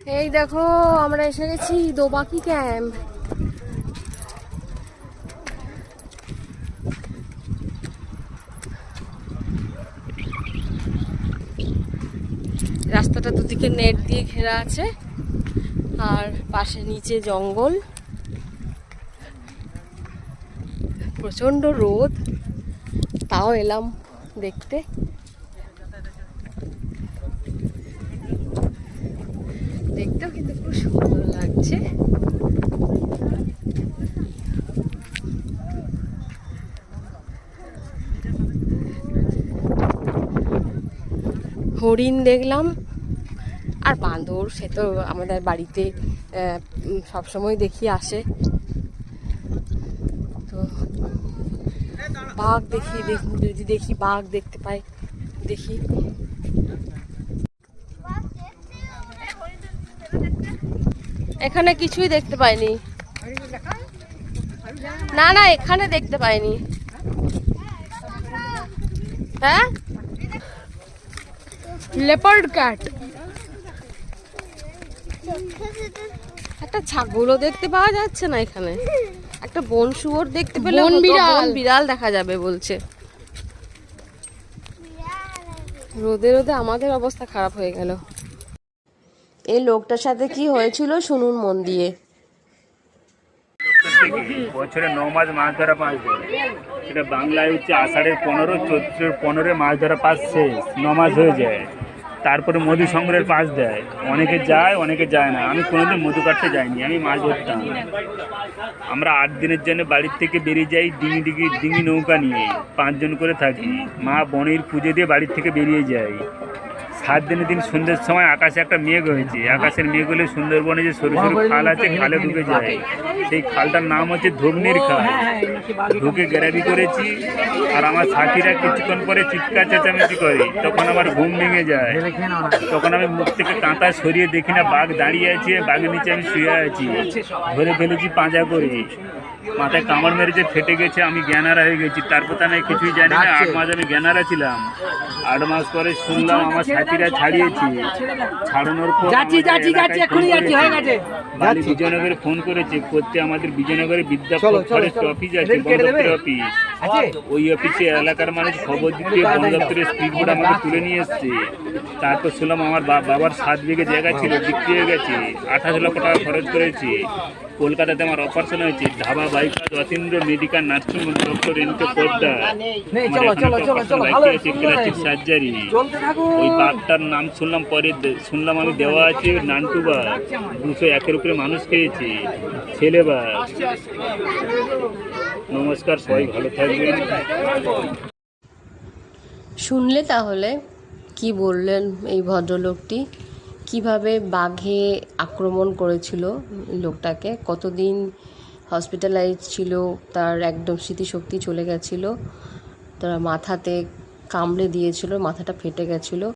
এই দেখো, আমরা এসে গেছি দোবাকি ক্যাম্প রাস্তাটা দুদিকে নেট দিয়ে ঘেরা আছে, আর পাশে নিচে জঙ্গল। প্রচণ্ড রোদ, তাও এলাম দেখতে। দেখতেও কিন্তু খুব সুন্দর লাগছে। হরিণ দেখলাম। আর বাঁদর সে তো আমাদের বাড়িতে সবসময় দেখি আসে। তো বাঘ দেখ- যদি দেখি বাঘ দেখতে পাই, দেখি। এখানে কিছুই দেখতে পাইনি। না না এখানে দেখতে পাইনি। হ্যাঁ? লেপার্ড ক্যাট একটা ছাগলও দেখতে পাওয়া যাচ্ছে না এখানে। একটা বন শুয়োর দেখতে পেলে বন বিড়াল। বিড়াল দেখা যাবে বলছে। রোদে রোদে আমাদের অবস্থা খারাপ হয়ে গেল। এই লোকটার সাথে কি হয়েছিল শুনুন মন দিয়ে। বছরে ন মাস মাছ ধরা পাস দেয় সেটা বাংলায় হচ্ছে আষাঢ়ের পনেরো, চৈত্রের পনেরো মাছ ধরা পাস শেষ, ন মাস হয়ে যায়। তারপরে মধু সংগ্রহের পাস দেয়। অনেকে যায় অনেকে যায় না। আমি কোনোদিন মধু কাটতে যাইনি, আমি মাছ ধরতাম। আমরা আট দিনের জন্য বাড়ির থেকে বেরিয়ে যাই, ডিঙি ডিঙি ডিঙি নৌকা নিয়ে। পাঁচজন করে থাকি। মা বনির পুজো দিয়ে বাড়ির থেকে বেরিয়ে যাই সাত দিনের দিন সন্ধ্যের সময় আকাশে একটা মেঘ হয়েছে। আকাশের মেঘগুলি সুন্দরবনে যে সরু সরু খাল আছে, খালে ঢুকে যায়। সেই খালটার নাম হচ্ছে ধগ্নির খাল। ঢুকে গ্যারাবি করেছি আর আমার সাথীরা কিছুক্ষণ পরে চিৎকার চেঁচামেচি করে। তখন আমার ঘুম ভেঙে যায়। তখন আমি মুখ থেকে কাঁথা সরিয়ে দেখি না, বাঘ দাঁড়িয়ে আছে, বাঘের নিচে আমি শুয়ে আছি। ধরে ফেলেছি পাঁজা করে। মাথায় কামড় মেরেছে ফেটে গেছে আমি জ্ঞানারা হয়ে গেছি। তারপর তো আমি কিছুই জানি না আট মাস আমি জ্ঞানারা ছিলাম। আট মাস পরে শুনলাম আমার সাথীরা ছাড়িয়েছি। ছাড়ানোর পর বিজয়নগরে ফোন করেছে করতে আমাদের বিজয়নগরে বিদ্যাপীঠ ফরেস্ট অফিস আছে? অফিস ওই অফিসে এলাকার মানুষ খবর দিতে বন দপ্তরের স্পিড বোর্ড আমাকে তুলে নিয়ে এসছে। তারপর শুনলাম আমার বাবার সাত বিঘে জায়গা ছিল বিক্রি হয়ে গেছে আঠাশ লক্ষ টাকা খরচ করেছে। কলকাতাতে আমার অপারেশন হয়েছে ধাবা biker Atindra medical nursing home doctor Poddar সুন্দর প্লাস্টিক হয়েছে। সার্জারি ওই বাঘটার নাম শুনলাম পরে শুনলাম আমি দেওয়া আছে নান্টু বাঘ দুশো একের উপরে মানুষ খেয়েছে ছেলে বাঘ নমস্কার, সবাই ভালো থাকবেন। শুনলে তাহলে কি বললেন এই ভদ্রলোকটি? কীভাবে বাঘে আক্রমণ করেছিল লোকটাকে? কতদিন হসপিটালাইজ ছিল? তার একদম স্মৃতিশক্তি চলে গেছিল। তার মাথাতে কামড়ে দিয়েছিল, মাথাটা ফেটে গেছিল।